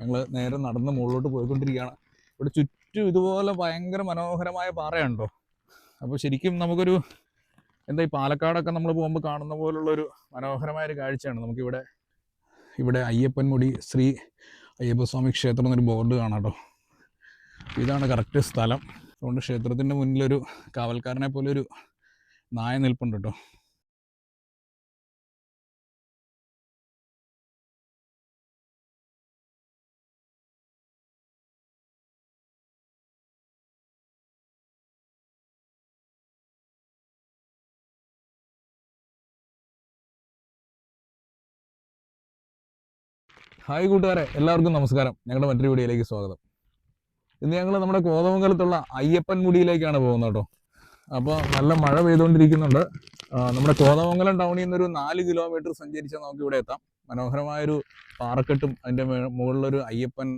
ഞങ്ങൾ നേരെ നടന്ന് മുകളിലോട്ട് പോയിക്കൊണ്ടിരിക്കുകയാണ്. ഇവിടെ ചുറ്റും ഇതുപോലെ ഭയങ്കര മനോഹരമായ പാറയുണ്ടോ? അപ്പോൾ ശരിക്കും നമുക്കൊരു എന്താ ഈ പാലക്കാടൊക്കെ നമ്മൾ പോകുമ്പോൾ കാണുന്ന പോലുള്ളൊരു മനോഹരമായ ഒരു കാഴ്ചയാണ്. നമുക്കിവിടെ ഇവിടെ അയ്യപ്പൻമുടി ശ്രീ അയ്യപ്പസ്വാമി ക്ഷേത്രം എന്നൊരു ബോർഡ് കാണാം കേട്ടോ. ഇതാണ് കറക്റ്റ് സ്ഥലം. അതുകൊണ്ട് ക്ഷേത്രത്തിന്റെ മുന്നിലൊരു കാവൽക്കാരനെ പോലെ ഒരു നായ നിൽപ്പുണ്ട് കേട്ടോ. ഹായ് കൂട്ടുകാരെ എല്ലാവർക്കും നമസ്കാരം. ഞങ്ങളുടെ മറ്റൊരു വീഡിയോയിലേക്ക് സ്വാഗതം. ഇന്ന് ഞങ്ങൾ നമ്മുടെ കോതമംഗലത്തുള്ള അയ്യപ്പൻ മുടിയിലേക്കാണ് പോകുന്നത് കേട്ടോ. അപ്പോൾ നല്ല മഴ പെയ്തുകൊണ്ടിരിക്കുന്നുണ്ട്. നമ്മുടെ കോതമംഗലം ടൗണിൽ നിന്നൊരു നാല് കിലോമീറ്റർ സഞ്ചരിച്ചാൽ നമുക്ക് ഇവിടെ എത്താം. മനോഹരമായൊരു പാറക്കെട്ടും അതിന്റെ മുകളിലൊരു അയ്യപ്പൻ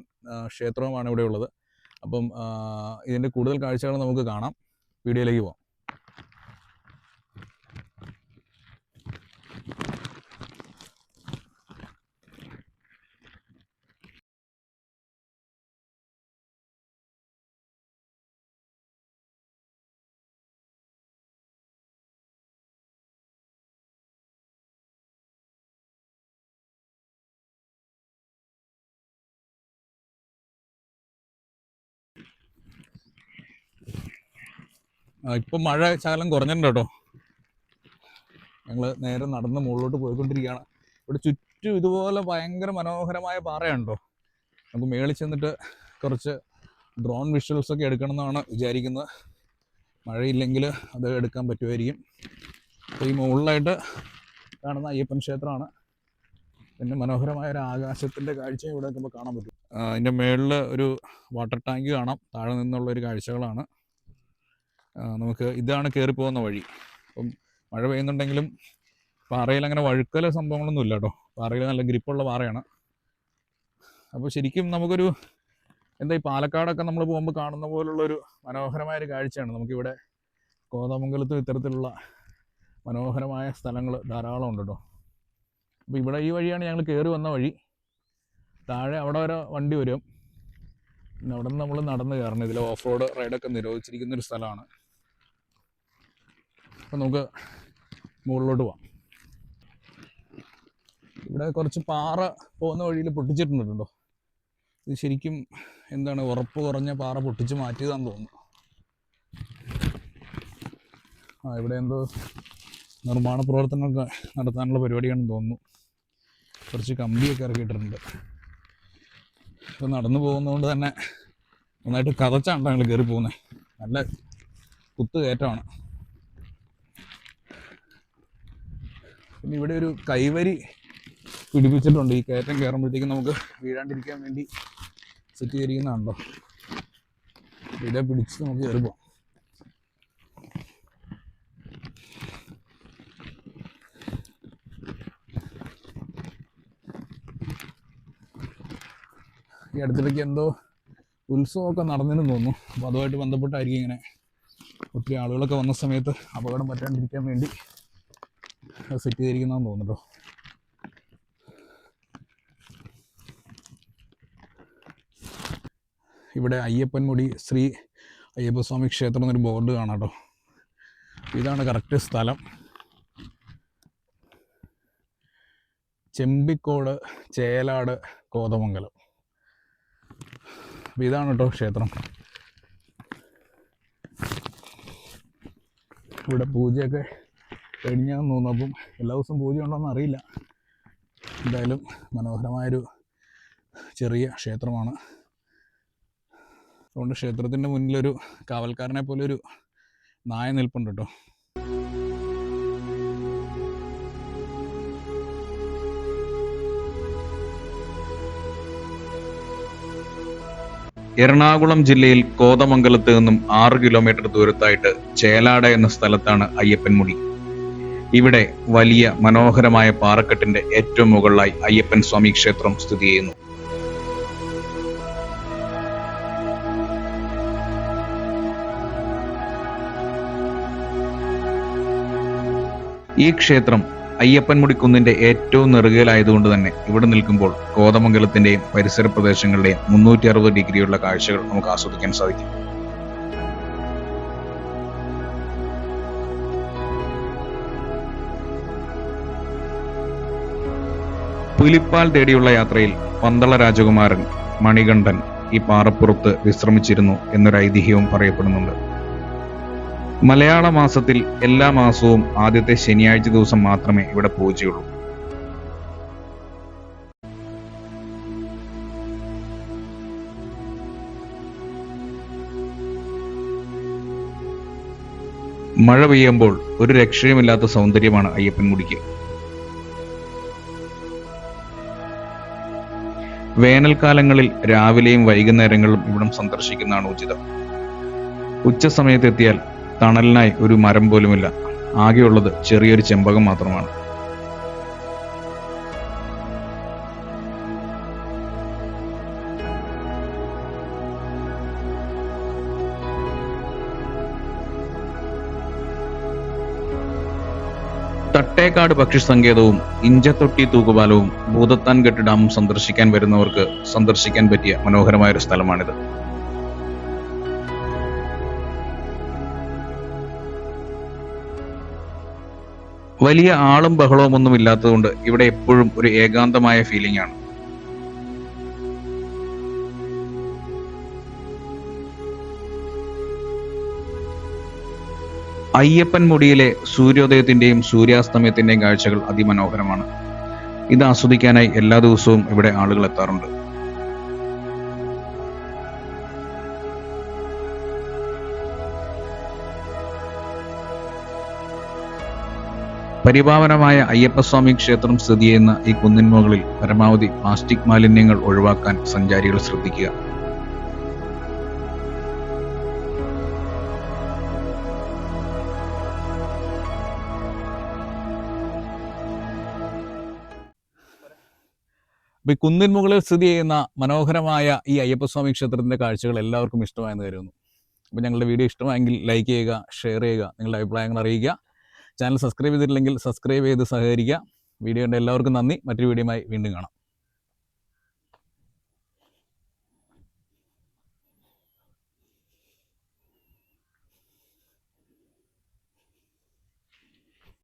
ക്ഷേത്രവുമാണ് ഇവിടെ ഉള്ളത്. അപ്പം ഇതിന്റെ കൂടുതൽ കാഴ്ചകൾ നമുക്ക് കാണാം. വീഡിയോയിലേക്ക് പോകാം ഇപ്പം മഴ ശകലം കുറഞ്ഞിട്ടുണ്ട്? കേട്ടോ ഞങ്ങൾ നേരെ നടന്ന് മുകളിലോട്ട് പോയിക്കൊണ്ടിരിക്കുകയാണ്. ഇവിടെ ചുറ്റും ഇതുപോലെ ഭയങ്കര മനോഹരമായ പാറയുണ്ടോ? നമുക്ക് മേളിൽ ചെന്നിട്ട് കുറച്ച് ഡ്രോൺ വിഷ്വൽസ് ഒക്കെ എടുക്കണം എന്നാണ് വിചാരിക്കുന്നത്. മഴയില്ലെങ്കിൽ അത് എടുക്കാൻ പറ്റുമായിരിക്കും. അപ്പോൾ ഈ മുകളിലായിട്ട് കാണുന്ന അയ്യപ്പൻ ക്ഷേത്രമാണ്. പിന്നെ മനോഹരമായ ഒരു ആകാശത്തിന്റെ കാഴ്ച ഇവിടെ നിൽക്കുമ്പോൾ കാണാൻ പറ്റും. അതിന്റെ മേളിൽ ഒരു വാട്ടർ ടാങ്ക് കാണാം. താഴെ നിന്നുള്ള ഒരു കാഴ്ചകളാണ്. നമുക്ക് ഇതാണ് കയറി പോകുന്ന വഴി. അപ്പം മഴ പെയ്യുന്നുണ്ടെങ്കിലും പാറയിൽ അങ്ങനെ വഴുക്കല സംഭവങ്ങളൊന്നും ഇല്ല കേട്ടോ പാറയിൽ നല്ല ഗ്രിപ്പുള്ള പാറയാണ്. അപ്പോൾ ശരിക്കും നമുക്കൊരു എന്താ ഈ പാലക്കാടൊക്കെ നമ്മൾ പോകുമ്പോൾ കാണുന്ന പോലുള്ളൊരു മനോഹരമായ ഒരു കാഴ്ചയാണ്. നമുക്കിവിടെ കോതമംഗലത്തും ഇത്തരത്തിലുള്ള മനോഹരമായ സ്ഥലങ്ങൾ ധാരാളം ഉണ്ട് കേട്ടോ അപ്പോൾ ഇവിടെ ഈ വഴിയാണ് ഞങ്ങൾ കയറി വന്ന വഴി. താഴെ അവിടെ വരെ വണ്ടി വരും. പിന്നെ അവിടെ നിന്ന് നമ്മൾ നടന്ന് കയറണം. ഇതിൽ ഓഫ് റോഡ് റൈഡൊക്കെ നിരോധിച്ചിരിക്കുന്ന ഒരു സ്ഥലമാണ്. അപ്പം നമുക്ക് മുകളിലോട്ട് പോവാം. ഇവിടെ കുറച്ച് പാറ പോകുന്ന വഴിയിൽ പൊട്ടിച്ചിട്ടുണ്ട് ഇത് ശരിക്കും എന്താണ് ഉറപ്പ് കുറഞ്ഞ പാറ പൊട്ടിച്ച് മാറ്റിയതാണെന്ന് തോന്നുന്നു. ആ ഇവിടെ എന്തോ നിർമ്മാണ പ്രവർത്തനമൊക്കെ നടത്താനുള്ള പരിപാടിയാണെന്ന് തോന്നുന്നു. കുറച്ച് കമ്പിയൊക്കെ ഇറക്കിയിട്ടുണ്ട് ഇപ്പം നടന്നു പോകുന്നതുകൊണ്ട് തന്നെ നന്നായിട്ട് കതച്ചാണ് ഞങ്ങൾ കയറി പോകുന്നത് നല്ല കുത്തു പിന്നെ ഇവിടെ ഒരു കൈവരി പിടിപ്പിച്ചിട്ടുണ്ട്. ഈ കയറ്റം കയറുമ്പോഴത്തേക്കും നമുക്ക് വീഴാണ്ടിരിക്കാൻ വേണ്ടി സെറ്റ് ചെയ്തിരിക്കുന്നതാണല്ലോ. ഇതെ പിടിച്ച് നമുക്ക് കയറി പോകാം ഈ അടുത്തിടയ്ക്ക് എന്തോ ഉത്സവമൊക്കെ നടന്നിരുന്നു തോന്നുന്നു. അപ്പോൾ അതുമായിട്ട് ബന്ധപ്പെട്ടായിരിക്കും ഇങ്ങനെ ഒത്തിരി ആളുകളൊക്കെ വന്ന സമയത്ത് അപകടം പറ്റാണ്ടിരിക്കാൻ വേണ്ടി സെറ്റ് ചെയ്തിരിക്കുന്നതെന്ന് തോന്നുന്നുണ്ടോ ഇവിടെ അയ്യപ്പൻമുടി ശ്രീ അയ്യപ്പസ്വാമി ക്ഷേത്രം എന്നൊരു ബോർഡ് കാണാം കേട്ടോ ഇതാണ് കറക്റ്റ് സ്ഥലം. ചെമ്പിക്കോട് ചേലാട് കോതമംഗലം. ഇതാണ് കേട്ടോ ക്ഷേത്രം. ഇവിടെ പൂജയൊക്കെ കഴിഞ്ഞാന്ന് തോന്നുന്നു. അപ്പം എല്ലാ ദിവസവും പൂജ ഉണ്ടോയെന്ന് അറിയില്ല. എന്തായാലും മനോഹരമായൊരു ചെറിയ ക്ഷേത്രമാണ്. അതുകൊണ്ട് ക്ഷേത്രത്തിന്റെ മുന്നിലൊരു കാവൽക്കാരനെ പോലെ ഒരു നായ നിൽപ്പുണ്ട് കേട്ടോ. എറണാകുളം ജില്ലയിൽ കോതമംഗലത്ത് നിന്നും ആറ് കിലോമീറ്റർ ദൂരത്തായിട്ട് ചേലാട എന്ന സ്ഥലത്താണ് അയ്യപ്പൻമുടി ഇവിടെ വലിയ മനോഹരമായ പാറക്കെട്ടിന്റെ ഏറ്റവും മുകളിലായി അയ്യപ്പൻ സ്വാമി ക്ഷേത്രം സ്ഥിതി ചെയ്യുന്നു. ഈ ക്ഷേത്രം അയ്യപ്പൻ കുന്നിന്റെ ഏറ്റവും നെറുകയിലായതുകൊണ്ട് തന്നെ ഇവിടെ നിൽക്കുമ്പോൾ കോതമംഗലത്തിന്റെയും പരിസര പ്രദേശങ്ങളുടെയും മുന്നൂറ്റി അറുപത് ഡിഗ്രിയുള്ള കാഴ്ചകൾ നമുക്ക് ആസ്വദിക്കാൻ സാധിക്കും. പുലിപ്പാൽ തേടിയുള്ള യാത്രയിൽ പന്തള രാജകുമാരൻ മണികണ്ഠൻ ഈ പാറപ്പുറത്ത് വിശ്രമിച്ചിരുന്നു എന്നൊരു ഐതിഹ്യവും പറയപ്പെടുന്നുണ്ട്. മലയാള മാസത്തിൽ എല്ലാ മാസവും ആദ്യത്തെ ശനിയാഴ്ച ദിവസം മാത്രമേ ഇവിടെ പൂജയുള്ളൂ. മഴ പെയ്യുമ്പോൾ ഒരു രക്ഷയുമില്ലാത്ത സൗന്ദര്യമാണ് അയ്യപ്പൻ അയ്യപ്പൻമുടിക്ക് വേനൽക്കാലങ്ങളിൽ രാവിലെയും വൈകുന്നേരങ്ങളിലും ഇവിടം സന്ദർശിക്കുന്നതാണ് ഉചിതം. ഉച്ച സമയത്തെത്തിയാൽ തണലിനായി ഒരു മരം പോലുമില്ല. ആകെയുള്ളത് ചെറിയൊരു ചെമ്പകം മാത്രമാണ്. തട്ടേക്കാട് പക്ഷി സങ്കേതവും ഇഞ്ചത്തൊട്ടി തൂക്കുപാലവും ഭൂതത്താൻകെട്ട് ഡാമും സന്ദർശിക്കാൻ വരുന്നവർക്ക് സന്ദർശിക്കാൻ പറ്റിയ മനോഹരമായ ഒരു സ്ഥലമാണിത്. വലിയ ആളും ബഹളവും ഒന്നും ഇല്ലാത്തതുകൊണ്ട് ഇവിടെ എപ്പോഴും ഒരു ഏകാന്തമായ ഫീലിംഗ് ആണ്. അയ്യപ്പൻ മുടിയിലെ സൂര്യോദയത്തിന്റെയും സൂര്യാസ്തമയത്തിന്റെയും കാഴ്ചകൾ അതിമനോഹരമാണ്. ഇത് ആസ്വദിക്കാനായി എല്ലാ ദിവസവും ഇവിടെ ആളുകൾ എത്താറുണ്ട്. പരിപാവനമായ അയ്യപ്പസ്വാമി ക്ഷേത്രം സ്ഥിതി ചെയ്യുന്ന ഈ കുന്നിൻ മുകളിൽ പരമാവധി പ്ലാസ്റ്റിക് മാലിന്യങ്ങൾ ഒഴിവാക്കാൻ സഞ്ചാരികൾ ശ്രദ്ധിക്കുക. അപ്പോൾ ഈ കുന്നിൻ മുകളിൽ സ്ഥിതി ചെയ്യുന്ന മനോഹരമായ ഈ അയ്യപ്പസ്വാമി ക്ഷേത്രത്തിന്റെ കാഴ്ചകൾ എല്ലാവർക്കും ഇഷ്ടമായെന്ന് കരുതുന്നു. അപ്പോൾ ഞങ്ങളുടെ വീഡിയോ ഇഷ്ടമായെങ്കിൽ ലൈക്ക് ചെയ്യുക ഷെയർ ചെയ്യുക നിങ്ങളുടെ അഭിപ്രായങ്ങൾ അറിയിക്കുക. ചാനൽ സബ്സ്ക്രൈബ് ചെയ്തിട്ടില്ലെങ്കിൽ സബ്സ്ക്രൈബ് ചെയ്ത് സഹകരിക്കുക. വീഡിയോ കണ്ട എല്ലാവർക്കും നന്ദി. മറ്റൊരു വീഡിയോയുമായി വീണ്ടും കാണാം.